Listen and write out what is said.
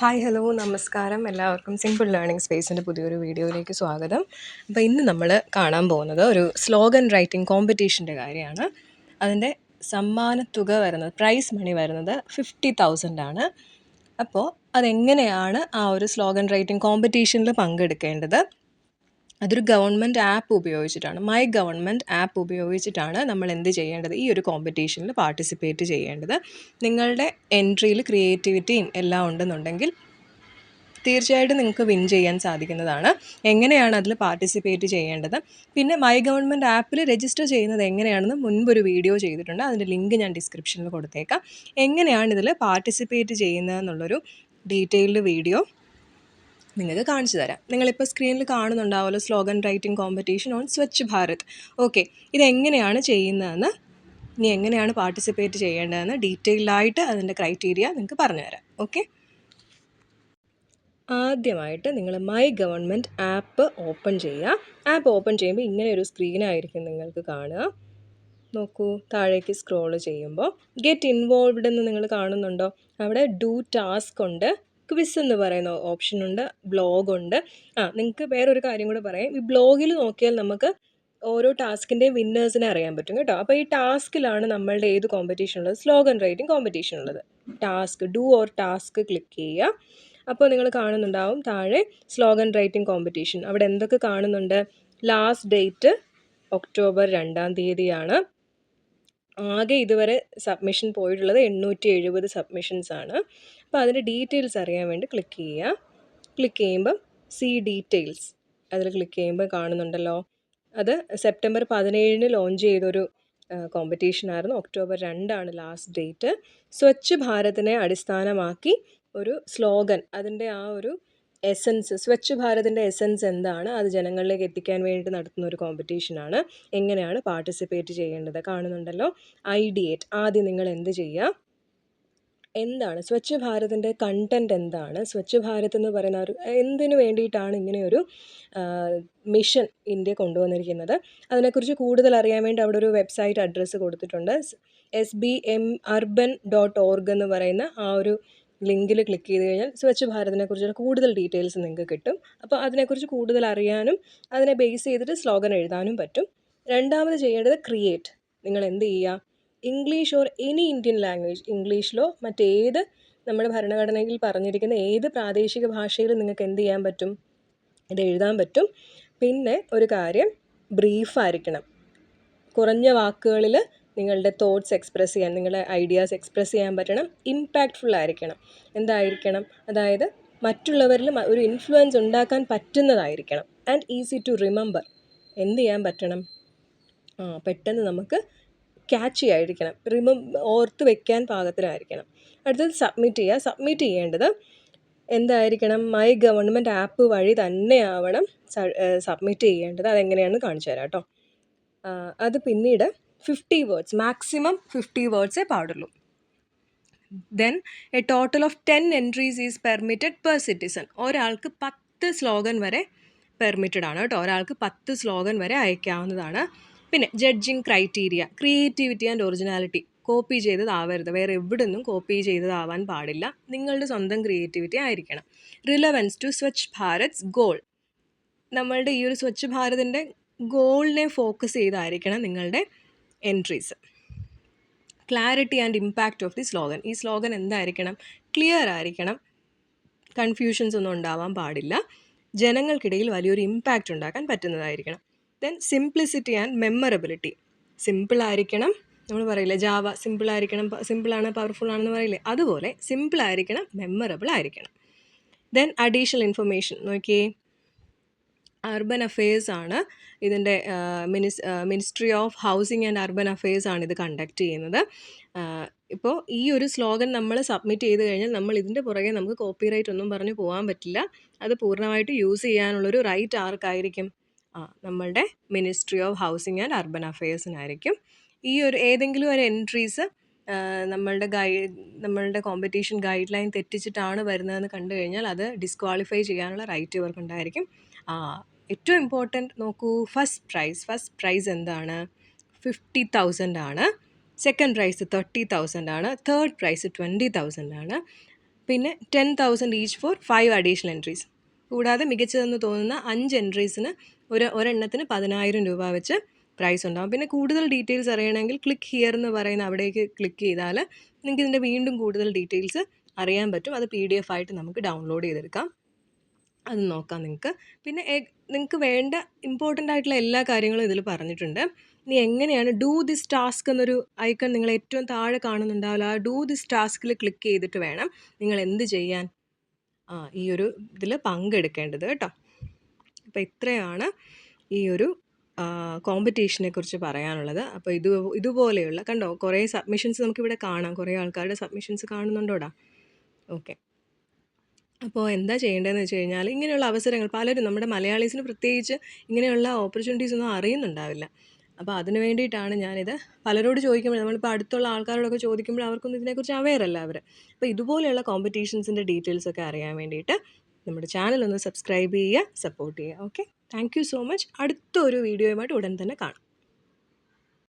Hi hello നമസ്കാരം. എല്ലാവർക്കും simple learning സ്പേസിന്റെ പുതിയൊരു വീഡിയോയിലേക്ക് സ്വാഗതം. അപ്പോൾ ഇന്ന് നമ്മൾ കാണാൻ പോകുന്നത് ഒരു സ്ലോഗൻ റൈറ്റിംഗ് കോമ്പറ്റീഷന്റെ കാര്യമാണ്. അതിന്റെ സമ്മാനത്തുക വരുന്നത് പ്രൈസ് മണി വരുന്നത് ഫിഫ്റ്റി ആണ്. അപ്പോൾ അതെങ്ങനെയാണ് ആ ഒരു സ്ലോഗൻ റൈറ്റിംഗ് കോമ്പറ്റീഷനിൽ പങ്കെടുക്കേണ്ടത്? അതൊരു ഗവൺമെന്റ് ആപ്പ് ഉപയോഗിച്ചിട്ടാണ്. മൈ ഗവൺമെന്റ് ആപ്പ് ഉപയോഗിച്ചിട്ടാണ് നമ്മൾ എന്ത് ചെയ്യേണ്ടത്? ഈ ഒരു കോമ്പറ്റീഷനിൽ പാർട്ടിസിപ്പേറ്റ് ചെയ്യേണ്ടത്. നിങ്ങളുടെ എൻട്രിയിൽ ക്രിയേറ്റിവിറ്റിയും എല്ലാം ഉണ്ടെന്നുണ്ടെങ്കിൽ തീർച്ചയായിട്ടും നിങ്ങൾക്ക് വിൻ ചെയ്യാൻ സാധിക്കുന്നതാണ്. എങ്ങനെയാണ് അതിൽ പാർട്ടിസിപ്പേറ്റ് ചെയ്യേണ്ടത്? പിന്നെ മൈ ഗവൺമെന്റ് ആപ്പിൽ രജിസ്റ്റർ ചെയ്യുന്നത് എങ്ങനെയാണെന്ന് മുൻപൊരു വീഡിയോ ചെയ്തിട്ടുണ്ട്. അതിന്റെ ലിങ്ക് ഞാൻ ഡിസ്ക്രിപ്ഷനിൽ കൊടുത്തേക്കാം. എങ്ങനെയാണ് ഇതിൽ പാർട്ടിസിപ്പേറ്റ് ചെയ്യുന്നതെന്നുള്ളൊരു ഡീറ്റെയിൽഡ് വീഡിയോ നിങ്ങൾക്ക് കാണിച്ചു തരാം. നിങ്ങളിപ്പോൾ സ്ക്രീനിൽ കാണുന്നുണ്ടാവുമല്ലോ slogan writing competition on Swachh Bharat okay ഇതെങ്ങനെയാണ് ചെയ്യുന്നതെന്ന് ഇനി എങ്ങനെയാണ് പാർട്ടിസിപ്പേറ്റ് ചെയ്യേണ്ടതെന്ന് ഡീറ്റെയിൽഡായിട്ട് അതിന്റെ ക്രൈറ്റീരിയ നിങ്ങൾക്ക് പറഞ്ഞുതരാം ഓക്കെ ആദ്യമായിട്ട് നിങ്ങൾ മൈ ഗവൺമെന്റ് ആപ്പ് ഓപ്പൺ ചെയ്യുക. ആപ്പ് ഓപ്പൺ ചെയ്യുമ്പോൾ ഇങ്ങനെ ഒരു സ്ക്രീനായിരിക്കും നിങ്ങൾക്ക് കാണുക. നോക്കൂ താഴേക്ക് സ്ക്രോൾ ചെയ്യുമ്പോൾ ഗെറ്റ് ഇൻവോൾവ്ഡ് എന്ന് നിങ്ങൾ കാണുന്നുണ്ടോ? അവിടെ ഡു ടാസ്ക് ഉണ്ട്. ക്വിസ് എന്ന് പറയുന്ന ഓപ്ഷൻ ഉണ്ട് ബ്ലോഗ് ഉണ്ട്. ആ നിങ്ങൾക്ക് വേറൊരു കാര്യം കൂടെ പറയാം. ഈ ബ്ലോഗിൽ നോക്കിയാൽ നമുക്ക് ഓരോ ടാസ്കിന്റെയും വിന്നേഴ്സിനെ അറിയാൻ പറ്റും കേട്ടോ. അപ്പോൾ ഈ ടാസ്കിലാണ് നമ്മളുടെ ഏത് കോമ്പറ്റീഷൻ ഉള്ളത്? സ്ലോഗൻ റൈറ്റിംഗ് കോമ്പറ്റീഷൻ ഉള്ളത്. Task do or task click ചെയ്യുക. അപ്പോൾ നിങ്ങൾ കാണുന്നുണ്ടാവും താഴെ സ്ലോഗൻ റൈറ്റിംഗ് കോമ്പറ്റീഷൻ അവിടെ എന്തൊക്കെ കാണുന്നുണ്ട്? ലാസ്റ്റ് ഡേറ്റ് ഒക്ടോബർ രണ്ടാം തീയതിയാണ്. ആകെ ഇതുവരെ സബ്മിഷൻ പോയിട്ടുള്ളത് എണ്ണൂറ്റി എഴുപത് സബ്മിഷൻസ് ആണ്. അപ്പോൾ അതിന്റെ ഡീറ്റെയിൽസ് അറിയാൻ വേണ്ടി ക്ലിക്ക് ചെയ്യുക. ക്ലിക്ക് ചെയ്യുമ്പം സി ഡീറ്റെയിൽസ് അതിൽ ക്ലിക്ക് ചെയ്യുമ്പോൾ കാണുന്നുണ്ടല്ലോ. അത് സെപ്റ്റംബർ പതിനേഴിന് ലോഞ്ച് ചെയ്തൊരു കോമ്പറ്റീഷൻ ആയിരുന്നു. ഒക്ടോബർ രണ്ടാണ് ലാസ്റ്റ് ഡേറ്റ് സ്വച്ഛ് ഭാരതിനെ അടിസ്ഥാനമാക്കി ഒരു സ്ലോഗൻ അതിന്റെ ആ ഒരു എസൻസ് സ്വച്ഛ് ഭാരതിന്റെ എസൻസ് എന്താണ്? അത് ജനങ്ങളിലേക്ക് എത്തിക്കാൻ വേണ്ടി നടത്തുന്ന ഒരു കോമ്പറ്റീഷനാണ് എങ്ങനെയാണ് പാർട്ടിസിപ്പേറ്റ് ചെയ്യേണ്ടത്? കാണുന്നുണ്ടല്ലോ. ഐഡിയേറ്റ് ആദ്യം നിങ്ങൾ എന്ത് ചെയ്യുക? എന്താണ്? സ്വച്ഛ് ഭാരതിന്റെ കണ്ടന്റ് എന്താണ്? സ്വച്ഛ് ഭാരത് എന്ന് പറയുന്ന ഒരു എന്തിനു വേണ്ടിയിട്ടാണ് ഇങ്ങനെയൊരു മിഷൻ ഇന്ത്യ കൊണ്ടുവന്നിരിക്കുന്നത്? അതിനെക്കുറിച്ച് കൂടുതൽ അറിയാൻ വേണ്ടി അവിടെ ഒരു വെബ്സൈറ്റ് അഡ്രസ്സ് കൊടുത്തിട്ടുണ്ട്. S B M urban dot org എന്ന് പറയുന്ന ആ ഒരു ലിങ്കിൽ ക്ലിക്ക് ചെയ്ത് കഴിഞ്ഞാൽ സ്വച്ഛ് ഭാരതിനെക്കുറിച്ചുള്ള കൂടുതൽ ഡീറ്റെയിൽസ് നിങ്ങൾക്ക് കിട്ടും. അപ്പോൾ അതിനെക്കുറിച്ച് കൂടുതൽ അറിയാനും അതിനെ ബേസ് ചെയ്തിട്ട് സ്ലോഗൻ എഴുതാനും പറ്റും. രണ്ടാമത് ചെയ്യേണ്ടത് ക്രിയേറ്റ് നിങ്ങൾ എന്ത് ചെയ്യുക? English or any Indian language ഇംഗ്ലീഷിലോ മറ്റേത് നമ്മുടെ ഭരണഘടനയിൽ പറഞ്ഞിരിക്കുന്ന ഏത് പ്രാദേശിക ഭാഷയിലും നിങ്ങൾക്ക് എന്ത് ചെയ്യാൻ പറ്റും? ഇത് എഴുതാൻ പറ്റും. പിന്നെ ഒരു കാര്യം ബ്രീഫായിരിക്കണം കുറഞ്ഞ വാക്കുകളിൽ നിങ്ങളുടെ തോട്ട്സ് എക്സ്പ്രസ് ചെയ്യാൻ നിങ്ങളുടെ ഐഡിയാസ് എക്സ്പ്രസ് ചെയ്യാൻ പറ്റണം ഇമ്പാക്റ്റ്ഫുൾ ആയിരിക്കണം. എന്തായിരിക്കണം? അതായത് മറ്റുള്ളവരിൽ ഒരു ഇൻഫ്ലുവൻസ് ഉണ്ടാക്കാൻ പറ്റുന്നതായിരിക്കണം. ആൻഡ് ഈസി ടു റിമെമ്പർ എന്ത് ചെയ്യാൻ പറ്റണം? പെട്ടെന്ന് നമുക്ക് ക്യാച്ചി ആയിരിക്കണം. റിമം ഓർത്ത് വെക്കാൻ പാകത്തിനായിരിക്കണം അടുത്തത് സബ്മിറ്റ് ചെയ്യുക. സബ്മിറ്റ് ചെയ്യേണ്ടത് എന്തായിരിക്കണം? മൈ ഗവൺമെന്റ് ആപ്പ് വഴി തന്നെ ആവണം സബ്മിറ്റ് ചെയ്യേണ്ടത്. അതെങ്ങനെയാണെന്ന് കാണിച്ചു തരാം കേട്ടോ. അത് പിന്നീട് ഫിഫ്റ്റി വേർഡ്സ് മാക്സിമം ഫിഫ്റ്റി വേർഡ്സേ പാടുള്ളൂ. Then a total of ten entries is permitted per citizen ഒരാൾക്ക് പത്ത് സ്ലോഗൻ വരെ പെർമിറ്റഡ് ആണ് കേട്ടോ. ഒരാൾക്ക് പത്ത് സ്ലോഗൻ വരെ അയക്കാവുന്നതാണ്. പിന്നെ judging criteria creativity and originality copy ചെയ്തതാവരുത്. വേറെ എവിടെ നിന്നും കോപ്പി ചെയ്തതാവാൻ പാടില്ല. നിങ്ങളുടെ സ്വന്തം ക്രിയേറ്റിവിറ്റി ആയിരിക്കണം. Relevance to Swachh Bharat's goal നമ്മളുടെ ഈ ഒരു സ്വച്ഛ് ഭാരതിന്റെ ഗോളിനെ ഫോക്കസ് ചെയ്തായിരിക്കണം നിങ്ങളുടെ entries clarity and impact of the slogan ഈ സ്ലോഗൻ എന്തായിരിക്കണം? ക്ലിയർ ആയിരിക്കണം. കൺഫ്യൂഷൻസ് ഒന്നും ഉണ്ടാവാൻ പാടില്ല. ജനങ്ങൾക്കിടയിൽ വലിയൊരു ഇമ്പാക്റ്റ് ഉണ്ടാക്കാൻ പറ്റുന്നതായിരിക്കണം. ദെൻ സിംപ്ലിസിറ്റി ആൻഡ് മെമ്മറബിലിറ്റി സിമ്പിളായിരിക്കണം നമ്മൾ പറയില്ലേ ജാവ സിമ്പിളായിരിക്കണം സിമ്പിളാണ് പവർഫുൾ ആണെന്ന് പറയില്ലേ? അതുപോലെ സിമ്പിളായിരിക്കണം മെമ്മറബിൾ ആയിരിക്കണം. ദെൻ അഡീഷണൽ ഇൻഫർമേഷൻ നോക്കിയേ. അർബൻ അഫയേഴ്സ് ആണ്. ഇതിന്റെ മിനിസ് ministry of housing and urban affairs ആണ് ഇത് കണ്ടക്ട് ചെയ്യുന്നത്. ഇപ്പോൾ ഈ ഒരു സ്ലോഗൻ നമ്മൾ സബ്മിറ്റ് ചെയ്ത് കഴിഞ്ഞാൽ നമ്മൾ ഇതിന്റെ പുറകെ നമുക്ക് കോപ്പിറൈറ്റ് ഒന്നും പറഞ്ഞ് പോകാൻ പറ്റില്ല. അത് പൂർണമായിട്ട് യൂസ് ചെയ്യാനുള്ളൊരു റൈറ്റ് ആർക്കായിരിക്കും? ആ നമ്മളുടെ ministry of housing and urban അഫയേഴ്സിനായിരിക്കും ഈ ഒരു ഏതെങ്കിലും ഒരു എൻട്രീസ് നമ്മളുടെ ഗൈ നമ്മളുടെ കോമ്പറ്റീഷൻ ഗൈഡ് ലൈൻ തെറ്റിച്ചിട്ടാണ് വരുന്നതെന്ന് കണ്ടു കഴിഞ്ഞാൽ അത് ഡിസ്ക്വാളിഫൈ ചെയ്യാനുള്ള റൈറ്റ് ഇവർക്കുണ്ടായിരിക്കും. ഏറ്റവും ഇമ്പോർട്ടന്റ് നോക്കൂ ഫസ്റ്റ് പ്രൈസ് ഫസ്റ്റ് പ്രൈസ് എന്താണ്? ഫിഫ്റ്റി തൗസൻഡ് ആണ്. സെക്കൻഡ് പ്രൈസ് തേർട്ടി തൗസൻഡ് ആണ്. തേർഡ് പ്രൈസ് ട്വന്റി തൗസൻഡ് ആണ്. പിന്നെ ten thousand each for five additional entries കൂടാതെ മികച്ചതെന്ന് തോന്നുന്ന അഞ്ച് എൻട്രീസിന് ഒരു ഒരെണ്ണത്തിന് പതിനായിരം രൂപ വെച്ച് പ്രൈസ് ഉണ്ടാകും പിന്നെ കൂടുതൽ ഡീറ്റെയിൽസ് അറിയണമെങ്കിൽ ക്ലിക്ക് ഹിയർ എന്ന് പറയുന്ന അവിടേക്ക് ക്ലിക്ക് ചെയ്താൽ നിങ്ങൾക്ക് ഇതിന്റെ വീണ്ടും കൂടുതൽ ഡീറ്റെയിൽസ് അറിയാൻ പറ്റും. അത് പി ഡി എഫ് ആയിട്ട് നമുക്ക് ഡൗൺലോഡ് ചെയ്തെടുക്കാം. അത് നോക്കാം നിങ്ങൾക്ക്. പിന്നെ നിങ്ങൾക്ക് വേണ്ട ഇമ്പോർട്ടന്റ് ആയിട്ടുള്ള എല്ലാ കാര്യങ്ങളും ഇതിൽ പറഞ്ഞിട്ടുണ്ട്. ഇനി എങ്ങനെയാണ് ഡൂ ദിസ് ടാസ്ക് എന്നൊരു ഐക്കൺ നിങ്ങൾ ഏറ്റവും താഴെ കാണുന്നുണ്ടാവില്ല. ആ ഡൂ ദിസ് ടാസ്കിൽ ക്ലിക്ക് ചെയ്തിട്ട് വേണം നിങ്ങൾ എന്ത് ചെയ്യാൻ? ആ ഈ ഒരു ഇതിൽ പങ്കെടുക്കേണ്ടത് കേട്ടോ. അപ്പോൾ ഇത്രയാണ് ഈ ഒരു കോമ്പറ്റീഷനെ കുറിച്ച് പറയാനുള്ളത്. അപ്പോൾ ഇത് ഇതുപോലെയുള്ള കണ്ടോ കുറേ സബ്മിഷൻസ് നമുക്കിവിടെ കാണാം. കുറേ ആൾക്കാരുടെ സബ്മിഷൻസ് കാണുന്നുണ്ടോടാ? ഓക്കെ അപ്പോൾ എന്താ ചെയ്യേണ്ടതെന്ന് വെച്ച് കഴിഞ്ഞാൽ ഇങ്ങനെയുള്ള അവസരങ്ങൾ പലരും നമ്മുടെ മലയാളീസിന് പ്രത്യേകിച്ച് ഇങ്ങനെയുള്ള ഓപ്പർച്യൂണിറ്റീസ് ഒന്നും അറിയുന്നുണ്ടാവില്ല. അപ്പോൾ അതിന് വേണ്ടിയിട്ടാണ് ഞാനിത് പലരോട് ചോദിക്കുമ്പോൾ നമ്മളിപ്പോൾ അടുത്തുള്ള ആൾക്കാരോടൊക്കെ ചോദിക്കുമ്പോൾ അവർക്കൊന്നും ഇതിനെക്കുറിച്ച് അവെയർ അല്ല അവർ അപ്പോൾ ഇതുപോലെയുള്ള കോമ്പറ്റീഷൻസിന്റെ ഡീറ്റെയിൽസ് ഒക്കെ അറിയാൻ വേണ്ടിയിട്ട് നമ്മുടെ ചാനൽ ഒന്ന് സബ്സ്ക്രൈബ് ചെയ്യുക സപ്പോർട്ട് ചെയ്യുക. Okay thank you so much അടുത്ത ഒരു വീഡിയോയുമായിട്ട് ഉടൻ തന്നെ കാണാം.